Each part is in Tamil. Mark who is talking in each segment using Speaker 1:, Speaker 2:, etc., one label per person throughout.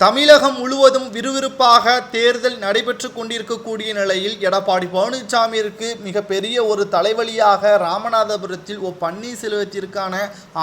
Speaker 1: தமிழகம் முழுவதும் விறுவிறுப்பாக தேர்தல் நடைபெற்று கொண்டிருக்கக்கூடிய நிலையில் எடப்பாடி பழனிசாமியிற்கு மிகப்பெரிய ஒரு தலைவலியாக ராமநாதபுரத்தில் ஓ பன்னீர்செல்வத்திற்கான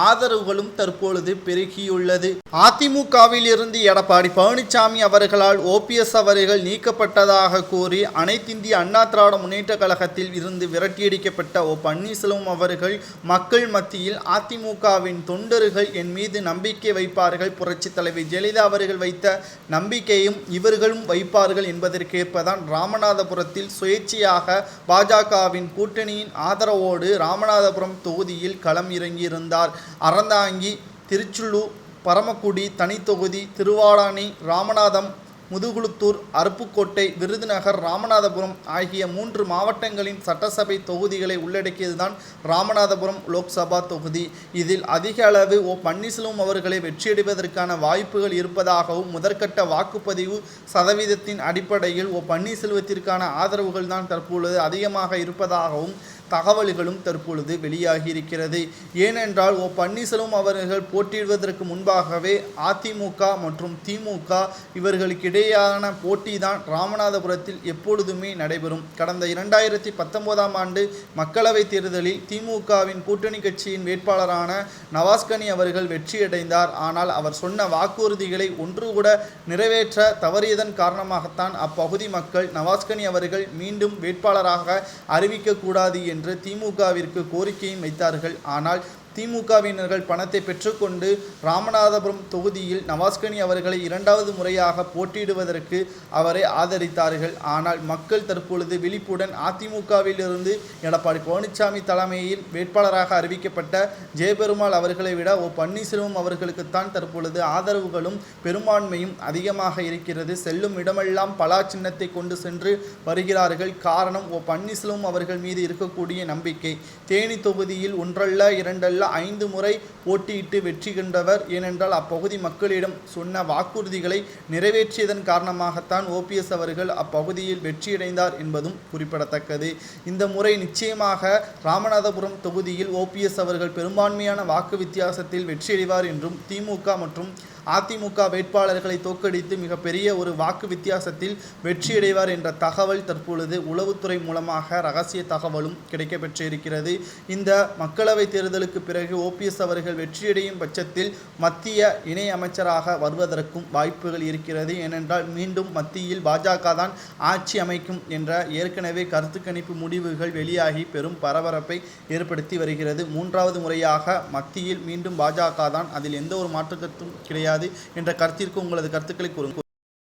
Speaker 1: ஆதரவுகளும் தற்பொழுது பெருகியுள்ளது. அதிமுகவில் இருந்து எடப்பாடி பழனிசாமி அவர்களால் ஓபிஎஸ் அவர்கள் நீக்கப்பட்டதாக கூறி அனைத்திந்திய அண்ணா திராவிட முன்னேற்ற கழகத்தில் இருந்து விரட்டியடிக்கப்பட்ட ஓ பன்னீர்செல்வம் அவர்கள் மக்கள் மத்தியில் அதிமுகவின் தொண்டர்கள் என் மீது நம்பிக்கை வைப்பார்கள். புரட்சித் தலைவி ஜெயலலிதா அவர்கள் வைத்த நம்பிக்கையும் இவர்களும் வைப்பார்கள் என்பதற்கேற்பதான் ராமநாதபுரத்தில் சுயேட்சையாக பாஜகவின் கூட்டணியின் ஆதரவோடு ராமநாதபுரம் தொகுதியில் களம் இறங்கியிருந்தார். அறந்தாங்கி திருச்சுள்ளூர் பரமக்குடி தனித்தொகுதி திருவாடானை ராமநாதம் முதுகுளுத்தூர் அருப்புக்கோட்டை விருதுநகர் ராமநாதபுரம் ஆகிய மூன்று மாவட்டங்களின் சட்டசபை தொகுதிகளை உள்ளடக்கியதுதான் ராமநாதபுரம் லோக்சபா தொகுதி. இதில் அதிக அளவு ஓ பன்னீர்செல்வம் அவர்களை வெற்றியடைவதற்கான வாய்ப்புகள் இருப்பதாகவும் முதற்கட்ட வாக்குப்பதிவு சதவீதத்தின் அடிப்படையில் ஓ பன்னீர்செல்வத்திற்கான ஆதரவுகள் தான் தற்பொழுது அதிகமாக இருப்பதாகவும் தகவல்களும் தற்பொழுது வெளியாகி இருக்கிறது ஏனென்றால் ஓ பன்னீர்செல்வம் அவர்கள் போட்டியிடுவதற்கு முன்பாகவே அதிமுக மற்றும் திமுக இவர்களுக்கிடையேயான போட்டி தான் ராமநாதபுரத்தில் எப்பொழுதுமே நடைபெறும். கடந்த இரண்டாயிரத்தி பத்தொன்பதாம் ஆண்டு மக்களவைத் தேர்தலில் திமுகவின் கூட்டணி கட்சியின் வேட்பாளரான நவாஸ்கனி அவர்கள் வெற்றியடைந்தார். ஆனால் அவர் சொன்ன வாக்குறுதிகளை ஒன்று கூட நிறைவேற்ற தவறியதன் காரணமாகத்தான் அப்பகுதி மக்கள் நவாஸ்கனி அவர்கள் மீண்டும் வேட்பாளராக அறிவிக்கக்கூடாது என்று திமுகவிற்கு கோரிக்கையும் வைத்தார்கள். ஆனால் திமுகவினர்கள் பணத்தை பெற்றுக்கொண்டு ராமநாதபுரம் தொகுதியில் நவாஸ்கனி அவர்களை இரண்டாவது முறையாக போட்டியிடுவதற்கு அவரை ஆதரித்தார்கள். ஆனால் மக்கள் தற்பொழுது விழிப்புடன் அதிமுகவிலிருந்து எடப்பாடி பழனிசாமி தலைமையில் வேட்பாளராக அறிவிக்கப்பட்ட ஜெயபெருமாள் அவர்களை விட ஓ பன்னீர்செல்வம் அவர்களுக்குத்தான் தற்பொழுது ஆதரவுகளும் பெரும்பான்மையும் அதிகமாக இருக்கிறது. செல்லும் இடமெல்லாம் பலா சின்னத்தை கொண்டு சென்று வருகிறார்கள். காரணம் ஓ பன்னீர்செல்வம் அவர்கள் மீது இருக்கக்கூடிய நம்பிக்கை. தேனி தொகுதியில் ஒன்றல்ல இரண்டல்ல ஐந்து முறை போட்டியிட்டு வெற்றி கண்டவர். ஏனென்றால் அப்பகுதி மக்களிடம் சொன்ன வாக்குறுதிகளை நிறைவேற்றியதன் காரணமாகத்தான் ஓபிஎஸ் அவர்கள் அப்பகுதியில் வெற்றியடைந்தார் என்பதும் குறிப்பிடத்தக்கது. இந்த முறை நிச்சயமாக ராமநாதபுரம் தொகுதியில் ஓபிஎஸ் அவர்கள் பெரும்பான்மையான வாக்கு வித்தியாசத்தில் வெற்றியடைவார் என்றும் திமுக மற்றும் அதிமுக வேட்பாளர்களை தோற்கடித்து மிகப்பெரிய ஒரு வாக்கு வித்தியாசத்தில் வெற்றியடைவார் என்ற தகவல் தற்பொழுது உளவுத்துறை மூலமாக ரகசிய தகவலும் கிடைக்கப்பெற்றிருக்கிறது. இந்த மக்களவைத் தேர்தலுக்கு பிறகு ஓபிஎஸ் அவர்கள் வெற்றியடையும் பட்சத்தில் மத்திய இணை அமைச்சராக வருவதற்கும் வாய்ப்புகள் இருக்கிறது. ஏனென்றால் மீண்டும் மத்தியில் பாஜக தான் ஆட்சி அமைக்கும் என்ற ஏற்கனவே கருத்து கணிப்பு முடிவுகள் வெளியாகி பெரும் பரபரப்பை ஏற்படுத்தி வருகிறது. மூன்றாவது முறையாக மத்தியில் மீண்டும் பாஜக தான் அதில் எந்த ஒரு மாற்று கிடையாது. கிடையாது என்ற கருத்திற்கு உங்களது கருத்துக்களை கூறுங்கள்.